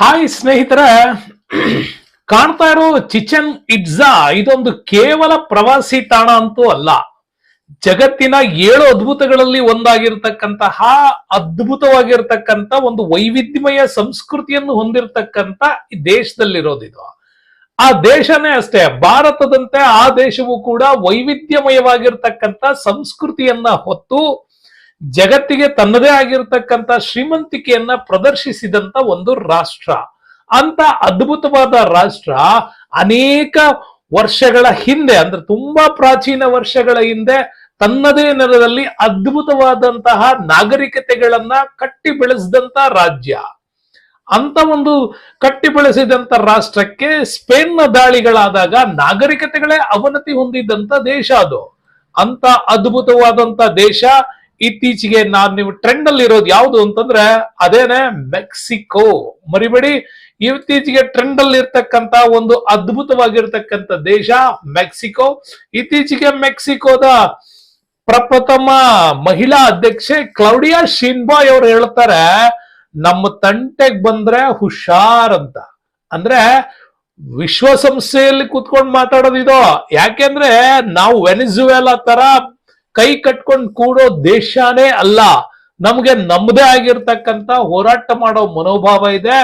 Hi ಸ್ನೇಹಿತರ. ಕಾಣ್ತಾ ಇರೋ ಚಿಚನ್ ಇಟ್ಜಾ ಇದೊಂದು ಕೇವಲ ಪ್ರವಾಸಿ ತಾಣ ಅಂತೂ ಅಲ್ಲ. ಜಗತ್ತಿನ ಏಳು ಅದ್ಭುತಗಳಲ್ಲಿ ಒಂದಾಗಿರ್ತಕ್ಕಂತಹ, ಅದ್ಭುತವಾಗಿರ್ತಕ್ಕಂಥ ಒಂದು ವೈವಿಧ್ಯಮಯ ಸಂಸ್ಕೃತಿಯನ್ನು ಹೊಂದಿರತಕ್ಕಂತ ಈ ದೇಶದಲ್ಲಿರೋದಿದು. ಆ ದೇಶನೇ ಅಷ್ಟೇ, ಭಾರತದಂತೆ ಆ ದೇಶವು ಕೂಡ ವೈವಿಧ್ಯಮಯವಾಗಿರ್ತಕ್ಕಂಥ ಸಂಸ್ಕೃತಿಯನ್ನ ಹೊತ್ತು ಜಗತ್ತಿಗೆ ತನ್ನದೇ ಆಗಿರತಕ್ಕಂತ ಶ್ರೀಮಂತಿಕೆಯನ್ನ ಪ್ರದರ್ಶಿಸಿದಂತ ಒಂದು ರಾಷ್ಟ್ರ. ಅಂತ ಅದ್ಭುತವಾದ ರಾಷ್ಟ್ರ ಅನೇಕ ವರ್ಷಗಳ ಹಿಂದೆ, ಅಂದ್ರೆ ತುಂಬಾ ಪ್ರಾಚೀನ ವರ್ಷಗಳ ಹಿಂದೆ, ತನ್ನದೇ ನೆಲದಲ್ಲಿ ಅದ್ಭುತವಾದಂತಹ ನಾಗರಿಕತೆಗಳನ್ನ ಕಟ್ಟಿ ಬೆಳೆಸಿದಂತ ರಾಜ್ಯ. ಅಂತ ಒಂದು ಕಟ್ಟಿ ಬೆಳೆಸಿದಂತ ರಾಷ್ಟ್ರಕ್ಕೆ ಸ್ಪೇನ್ನ ದಾಳಿಗಳಾದಾಗ ನಾಗರಿಕತೆಗಳೇ ಅವನತಿ ಹೊಂದಿದ್ದಂತ ದೇಶ ಅದು. ಅಂತ ಅದ್ಭುತವಾದಂತ ದೇಶ ಇತ್ತೀಚೆಗೆ ನಾನು ನೀವು ಟ್ರೆಂಡ್ ಅಲ್ಲಿ ಇರೋದು ಯಾವುದು ಅಂತಂದ್ರೆ ಅದೇನೆ ಮೆಕ್ಸಿಕೋ. ಮರಿಬೇಡಿ, ಇತ್ತೀಚೆಗೆ ಟ್ರೆಂಡ್ ಅಲ್ಲಿ ಇರ್ತಕ್ಕಂತ ಒಂದು ಅದ್ಭುತವಾಗಿರ್ತಕ್ಕಂಥ ದೇಶ ಮೆಕ್ಸಿಕೋ. ಇತ್ತೀಚೆಗೆ ಮೆಕ್ಸಿಕೋದ ಪ್ರಪ್ರಥಮ ಮಹಿಳಾ ಅಧ್ಯಕ್ಷೆ ಕ್ಲೌಡಿಯಾ ಶಿನ್ಬಾಯ್ ಅವರು ಹೇಳ್ತಾರೆ, ನಮ್ಮ ತಂಟೆಗ್ ಬಂದ್ರೆ ಹುಷಾರ್ ಅಂತ. ಅಂದ್ರೆ ವಿಶ್ವಸಂಸ್ಥೆಯಲ್ಲಿ ಕೂತ್ಕೊಂಡು ಮಾತಾಡೋದಿದೋ ಯಾಕೆಂದ್ರೆ ನಾವು ವೆನಿಜುವೆಲಾ ತರ ಕೈ ಕಟ್ಕೊಂಡು ಕೂಡೋ ದೇಶನೇ ಅಲ್ಲ. ನಮ್ಗೆ ನಮ್ದೇ ಆಗಿರ್ತಕ್ಕಂತ ಹೋರಾಟ ಮಾಡೋ ಮನೋಭಾವ ಇದೆ.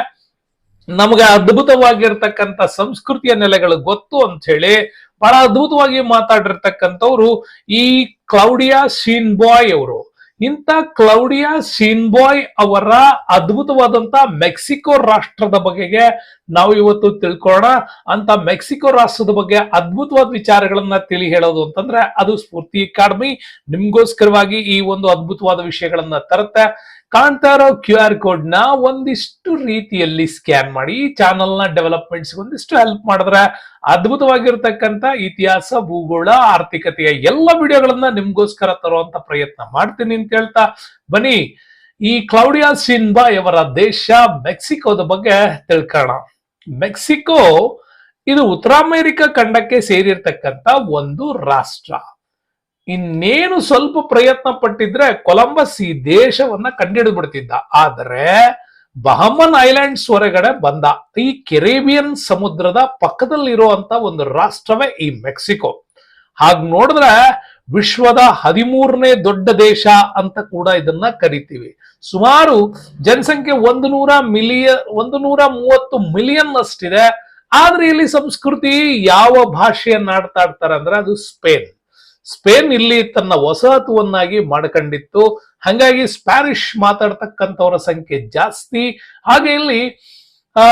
ನಮ್ಗೆ ಅದ್ಭುತವಾಗಿರ್ತಕ್ಕಂಥ ಸಂಸ್ಕೃತಿಯ ನೆಲೆಗಳು ಗೊತ್ತು ಅಂತ ಹೇಳಿ ಬಹಳ ಅದ್ಭುತವಾಗಿ ಮಾತಾಡಿರ್ತಕ್ಕಂಥವ್ರು ಈ ಕ್ಲೌಡಿಯಾ ಸೀನ್ ಬಾಯ್ ಅವರು. ಇಂಥ ಕ್ಲೌಡಿಯಾ ಸೀನ್ಬಾಯ್ ಅವರ ಅದ್ಭುತವಾದಂತ ಮೆಕ್ಸಿಕೋ ರಾಷ್ಟ್ರದ ಬಗೆಗೆ ನಾವು ಇವತ್ತು ತಿಳ್ಕೊಳ್ಳೋಣ. ಅಂತ ಮೆಕ್ಸಿಕೋ ರಾಷ್ಟ್ರದ ಬಗ್ಗೆ ಅದ್ಭುತವಾದ ವಿಚಾರಗಳನ್ನ ತಿಳಿ ಹೇಳೋದು ಅಂತಂದ್ರೆ ಅದು ಸ್ಫೂರ್ತಿ ಅಕಾಡೆಮಿ. ನಿಮ್ಗೋಸ್ಕರವಾಗಿ ಈ ಒಂದು ಅದ್ಭುತವಾದ ವಿಷಯಗಳನ್ನ ತರುತ್ತೆ. ಕಾಣ್ತಾ ಇರೋ ಕ್ಯೂ ಆರ್ ಕೋಡ್ನ ಒಂದಿಷ್ಟು ರೀತಿಯಲ್ಲಿ ಸ್ಕ್ಯಾನ್ ಮಾಡಿ, ಈ ಚಾನಲ್ನ ಡೆವಲಪ್ಮೆಂಟ್ಸ್ ಒಂದಿಷ್ಟು ಹೆಲ್ಪ್ ಮಾಡಿದ್ರೆ ಅದ್ಭುತವಾಗಿರ್ತಕ್ಕಂಥ ಇತಿಹಾಸ, ಭೂಗೋಳ, ಆರ್ಥಿಕತೆಯ ಎಲ್ಲ ವಿಡಿಯೋಗಳನ್ನ ನಿಮ್ಗೋಸ್ಕರ ತರುವಂತ ಪ್ರಯತ್ನ ಮಾಡ್ತೀನಿ ಅಂತ ಹೇಳ್ತಾ ಬನ್ನಿ. ಈ ಕ್ಲೌಡಿಯಾ ಸಿನ್ಬಾ ಅವರ ದೇಶ ಮೆಕ್ಸಿಕೋದ ಬಗ್ಗೆ ತಿಳ್ಕೋಣ ಮೆಕ್ಸಿಕೋ ಇದು ಉತ್ತರ ಅಮೆರಿಕ ಖಂಡಕ್ಕೆ ಸೇರಿರ್ತಕ್ಕಂಥ ಒಂದು ರಾಷ್ಟ್ರ. ಇನ್ನೇನು ಸ್ವಲ್ಪ ಪ್ರಯತ್ನ ಪಟ್ಟಿದ್ರೆ ಕೊಲಂಬಸ್ ಈ ದೇಶವನ್ನ ಕಂಡಿಡಿದು ಬಿಡ್ತಿದ್ದ ಆದರೆ ಬಹಮನ್ ಐಲ್ಯಾಂಡ್ಸ್ ಹೊರಗಡೆ ಬಂದ. ಈ ಕೆರೇಬಿಯನ್ ಸಮುದ್ರದ ಪಕ್ಕದಲ್ಲಿರುವಂತ ಒಂದು ರಾಷ್ಟ್ರವೇ ಈ ಮೆಕ್ಸಿಕೋ. ಹಾಗ್ ನೋಡಿದ್ರೆ ವಿಶ್ವದ ಹದಿಮೂರನೇ ದೊಡ್ಡ ದೇಶ ಅಂತ ಕೂಡ ಇದನ್ನ ಕರಿತೀವಿ. ಸುಮಾರು ಜನಸಂಖ್ಯೆ ಒಂದು ನೂರ ಮಿಲಿಯನ್ ಒಂದು ನೂರ ಮೂವತ್ತು ಮಿಲಿಯನ್ ಅಷ್ಟಿದೆ. ಆದ್ರೆ ಇಲ್ಲಿ ಸಂಸ್ಕೃತಿ ಯಾವ ಭಾಷೆಯನ್ನ ಆಡ್ತಾ ಇರ್ತಾರೆ ಅಂದ್ರೆ ಅದು ಸ್ಪೇನ್. ಸ್ಪೇನ್ ಇಲ್ಲಿ ತನ್ನ ವಸಾಹತುವನ್ನಾಗಿ ಮಾಡ್ಕೊಂಡಿತ್ತು. ಹಂಗಾಗಿ ಸ್ಪ್ಯಾನಿಷ್ ಮಾತಾಡ್ತಕ್ಕಂಥವರ ಸಂಖ್ಯೆ ಜಾಸ್ತಿ. ಹಾಗೆ ಇಲ್ಲಿ, ಆ,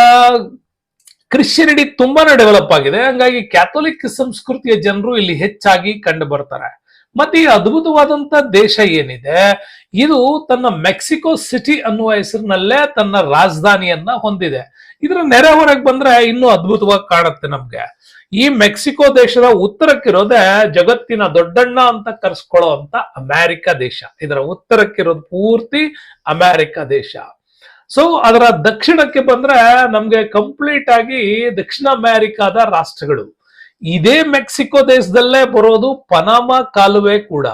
ಕ್ರಿಶ್ಚಿಯನಿಟಿ ತುಂಬಾನೇ ಡೆವಲಪ್ ಆಗಿದೆ. ಹಂಗಾಗಿ ಕ್ಯಾಥೋಲಿಕ್ ಸಂಸ್ಕೃತಿಯ ಜನರು ಇಲ್ಲಿ ಹೆಚ್ಚಾಗಿ ಕಂಡು ಬರ್ತಾರೆ. ಮತ್ತೆ ಈ ಅದ್ಭುತವಾದಂತ ದೇಶ ಏನಿದೆ? ಇದು ತನ್ನ ಮೆಕ್ಸಿಕೋ ಸಿಟಿ ಅನ್ನುವ ಹೆಸರಿನಲ್ಲೇ ತನ್ನ ರಾಜಧಾನಿಯನ್ನ ಹೊಂದಿದೆ. ಇದರ ನೆರೆ ಹೊರಗೆ ಬಂದ್ರೆ ಇನ್ನೂ ಅದ್ಭುತವಾಗಿ ಕಾಣುತ್ತೆ ನಮ್ಗೆ. ಈ ಮೆಕ್ಸಿಕೋ ದೇಶದ ಉತ್ತರಕ್ಕಿರೋದೇ ಜಗತ್ತಿನ ದೊಡ್ಡಣ್ಣ ಅಂತ ಕರ್ಸ್ಕೊಳ್ಳೋ ಅಂತ ಅಮೆರಿಕ ದೇಶ. ಇದರ ಉತ್ತರಕ್ಕಿರೋದು ಪೂರ್ತಿ ಅಮೆರಿಕ ದೇಶ. ಸೊ ಅದರ ದಕ್ಷಿಣಕ್ಕೆ ಬಂದ್ರೆ ನಮ್ಗೆ ಕಂಪ್ಲೀಟ್ ಆಗಿ ದಕ್ಷಿಣ ಅಮೆರಿಕಾದ ರಾಷ್ಟ್ರಗಳು. ಇದೇ ಮೆಕ್ಸಿಕೋ ದೇಶದಲ್ಲೇ ಬರೋದು ಪನಾಮ ಕಾಲುವೆ ಕೂಡ.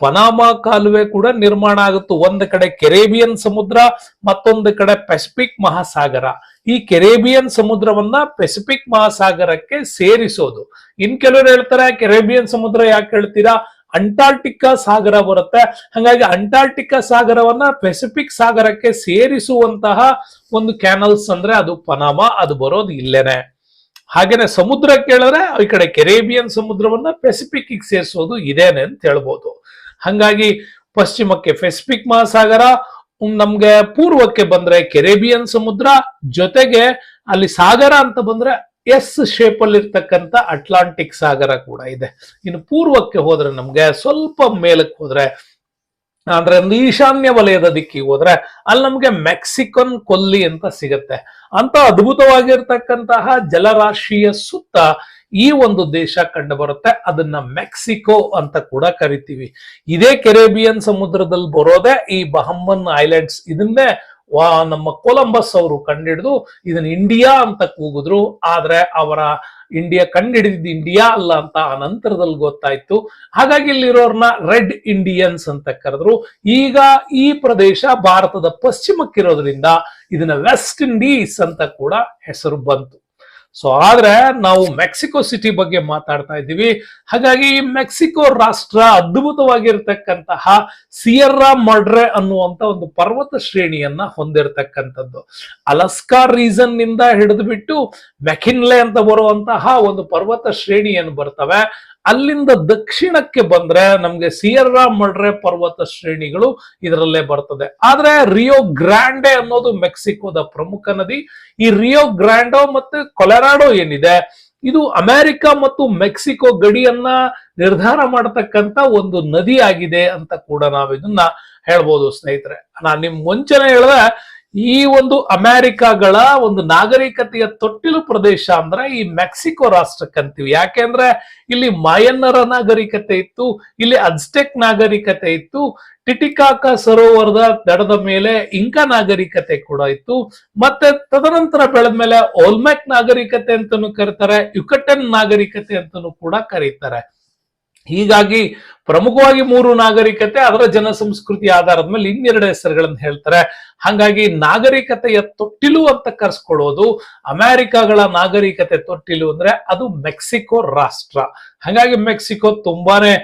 ಪನಾಮಾ ಕಾಲುವೆ ಕೂಡ ನಿರ್ಮಾಣ ಆಗುತ್ತೆ. ಒಂದು ಕಡೆ ಕೆರೇಬಿಯನ್ ಸಮುದ್ರ, ಮತ್ತೊಂದು ಕಡೆ ಪೆಸಿಫಿಕ್ ಮಹಾಸಾಗರ. ಈ ಕೆರೇಬಿಯನ್ ಸಮುದ್ರವನ್ನ ಪೆಸಿಫಿಕ್ ಮಹಾಸಾಗರಕ್ಕೆ ಸೇರಿಸೋದು. ಇನ್ ಕೆಲವರು ಹೇಳ್ತಾರೆ ಕೆರೇಬಿಯನ್ ಸಮುದ್ರ ಯಾಕೆ ಹೇಳ್ತೀರಾ? ಅಂಟಾರ್ಟಿಕಾ ಸಾಗರ ಬರುತ್ತೆ. ಹಾಗಾಗಿ ಅಂಟಾರ್ಟಿಕಾ ಸಾಗರವನ್ನ ಪೆಸಿಫಿಕ್ ಸಾಗರಕ್ಕೆ ಸೇರಿಸುವಂತಹ ಒಂದು ಕ್ಯಾನಲ್ಸ್ ಅಂದ್ರೆ ಅದು ಪನಾಮ, ಅದು ಬರೋದು ಇಲ್ಲೇನೆ. ಹಾಗೇನೆ ಸಮುದ್ರ ಕೇಳಿದ್ರೆ ಈ ಕಡೆ ಕೆರೇಬಿಯನ್ ಸಮುದ್ರವನ್ನ ಪೆಸಿಫಿಕ್ ಸೇರಿಸೋದು ಇದೇನೆ ಅಂತ ಹೇಳ್ಬೋದು. ಹಂಗಾಗಿ ಪಶ್ಚಿಮಕ್ಕೆ ಪೆಸಿಫಿಕ್ ಮಹಾಸಾಗರ ನಮ್ಗೆ ಪೂರ್ವಕ್ಕೆ ಬಂದ್ರೆ ಕೆರೇಬಿಯನ್ ಸಮುದ್ರ, ಜೊತೆಗೆ ಅಲ್ಲಿ ಸಾಗರ ಅಂತ ಬಂದ್ರೆ ಎಸ್ ಶೇಪ್ ಅಲ್ಲಿ ಇರ್ತಕ್ಕಂಥ ಅಟ್ಲಾಂಟಿಕ್ ಸಾಗರ ಕೂಡ ಇದೆ. ಇನ್ನು ಪೂರ್ವಕ್ಕೆ ಹೋದ್ರೆ ನಮ್ಗೆ ಸ್ವಲ್ಪ ಮೇಲಕ್ಕೆ ಹೋದ್ರೆ, ಅಂದ್ರೆ ಈಶಾನ್ಯ ವಲಯದ ದಿಕ್ಕಿಗೆ ಹೋದ್ರೆ ಅಲ್ಲಿ ನಮ್ಗೆ ಮೆಕ್ಸಿಕನ್ ಕೊಲ್ಲಿ ಅಂತ ಸಿಗತ್ತೆ. ಅಂತ ಅದ್ಭುತವಾಗಿರ್ತಕ್ಕಂತಹ ಜಲರಾಶಿಯ ಸುತ್ತ ಈ ಒಂದು ದೇಶ ಕಂಡು ಬರುತ್ತೆ ಅದನ್ನ ಮೆಕ್ಸಿಕೋ ಅಂತ ಕೂಡ ಕರಿತೀವಿ. ಇದೇ ಕೆರೇಬಿಯನ್ ಸಮುದ್ರದಲ್ಲಿ ಬರೋದೇ ಈ ಬಹಮ್ಮನ್ ಐಲ್ಯಾಂಡ್ಸ್. ಇದನ್ನೇ ವಾ, ನಮ್ಮ ಕೊಲಂಬಸ್ ಅವರು ಕಂಡಿಡಿದು ಇದನ್ನ ಇಂಡಿಯಾ ಅಂತ ಕೂಗಿದ್ರು. ಆದ್ರೆ ಅವರ ಇಂಡಿಯಾ ಕಂಡಿಡಿದ ಇಂಡಿಯಾ ಅಲ್ಲ ಅಂತ ಆ ನಂತರದಲ್ಲಿ ಗೊತ್ತಾಯ್ತು. ಹಾಗಾಗಿ ಇಲ್ಲಿರೋರ್ನ ರೆಡ್ ಇಂಡಿಯನ್ಸ್ ಅಂತ ಕರೆದ್ರು. ಈಗ ಈ ಪ್ರದೇಶ ಭಾರತದ ಪಶ್ಚಿಮಕ್ಕಿರೋದ್ರಿಂದ ಇದನ್ನ ವೆಸ್ಟ್ ಇಂಡೀಸ್ ಅಂತ ಕೂಡ ಹೆಸರು ಬಂತು. ಸೊ ಆದ್ರೆ ನಾವು ಮೆಕ್ಸಿಕೋ ಸಿಟಿ ಬಗ್ಗೆ ಮಾತಾಡ್ತಾ ಇದ್ದೀವಿ. ಹಾಗಾಗಿ ಈ ಮೆಕ್ಸಿಕೋ ರಾಷ್ಟ್ರ ಅದ್ಭುತವಾಗಿರ್ತಕ್ಕಂತಹ ಸಿಯರ್ರಾ ಮಡ್ರೆ ಅನ್ನುವಂತ ಒಂದು ಪರ್ವತ ಶ್ರೇಣಿಯನ್ನ ಹೊಂದಿರತಕ್ಕಂಥದ್ದು. ಅಲಸ್ಕಾ ರೀಸನ್ನಿಂದ ಹಿಡಿದು ಬಿಟ್ಟು ಮೆಕಿನ್ಲೆ ಅಂತ ಬರುವಂತಹ ಒಂದು ಪರ್ವತ ಶ್ರೇಣಿಯನ್ನು ಬರ್ತವೆ. ಅಲ್ಲಿಂದ ದಕ್ಷಿಣಕ್ಕೆ ಬಂದ್ರೆ ನಮ್ಗೆ ಸಿಯರ್ರಾ ಮಡ್ರೆ ಪರ್ವತ ಶ್ರೇಣಿಗಳು ಇದರಲ್ಲೇ ಬರ್ತದೆ. ಆದ್ರೆ ರಿಯೋ ಗ್ರಾಂಡೆ ಅನ್ನೋದು ಮೆಕ್ಸಿಕೋದ ಪ್ರಮುಖ ನದಿ. ಈ ರಿಯೋ ಗ್ರಾಂಡೋ ಮತ್ತು ಕೊಲೆರಾಡೋ ಏನಿದೆ? ಇದು ಅಮೆರಿಕ ಮತ್ತು ಮೆಕ್ಸಿಕೋ ಗಡಿಯನ್ನ ನಿರ್ಧಾರ ಮಾಡತಕ್ಕಂತ ಒಂದು ನದಿ ಆಗಿದೆ ಅಂತ ಕೂಡ ನಾವು ಇದನ್ನ ಹೇಳ್ಬೋದು ಸ್ನೇಹಿತರೆ. ನಾನು ನಿಮ್ ಮುಂಚೆನೆ ಹೇಳಿದೆ ಈ ಒಂದು ಅಮೆರಿಕಗಳ ಒಂದು ನಾಗರಿಕತೆಯ ತೊಟ್ಟಿಲು ಪ್ರದೇಶ ಅಂದ್ರೆ ಈ ಮೆಕ್ಸಿಕೋ ರಾಷ್ಟ್ರಕ್ಕಂತೀವಿ. ಯಾಕೆಂದ್ರೆ ಇಲ್ಲಿ ಮಾಯನ್ನರ ನಾಗರಿಕತೆ ಇತ್ತು, ಇಲ್ಲಿ ಅಜ್ಟೆಕ್ ನಾಗರಿಕತೆ ಇತ್ತು, ಟಿಟಿಕಾಕ ಸರೋವರದ ದಡದ ಮೇಲೆ ಇಂಕಾ ನಾಗರಿಕತೆ ಕೂಡ ಇತ್ತು. ಮತ್ತೆ ತದನಂತರ ಬೆಳೆದ ಮೇಲೆ ಓಲ್ಮೆಕ್ ನಾಗರಿಕತೆ ಅಂತಾನು ಕರೀತಾರೆ, ಯುಕಟನ್ ನಾಗರಿಕತೆ ಅಂತಾನು ಕೂಡ ಕರೀತಾರೆ. ಹೀಗಾಗಿ ಪ್ರಮುಖವಾಗಿ ಮೂರು ನಾಗರಿಕತೆ, ಅದರ ಜನ ಸಂಸ್ಕೃತಿ ಆಧಾರದ ಮೇಲೆ ಇನ್ನೆರಡು ಹೆಸರುಗಳನ್ನು ಹೇಳ್ತಾರೆ. ಹಾಗಾಗಿ ನಾಗರಿಕತೆಯ ತೊಟ್ಟಿಲು ಅಂತ ಕರ್ಸ್ಕೊಳ್ಳೋದು ಅಮೆರಿಕಗಳ ನಾಗರಿಕತೆ ತೊಟ್ಟಿಲು ಅಂದ್ರೆ ಅದು ಮೆಕ್ಸಿಕೋ ರಾಷ್ಟ್ರ. ಹಾಗಾಗಿ ಮೆಕ್ಸಿಕೋ ತುಂಬಾನೇ,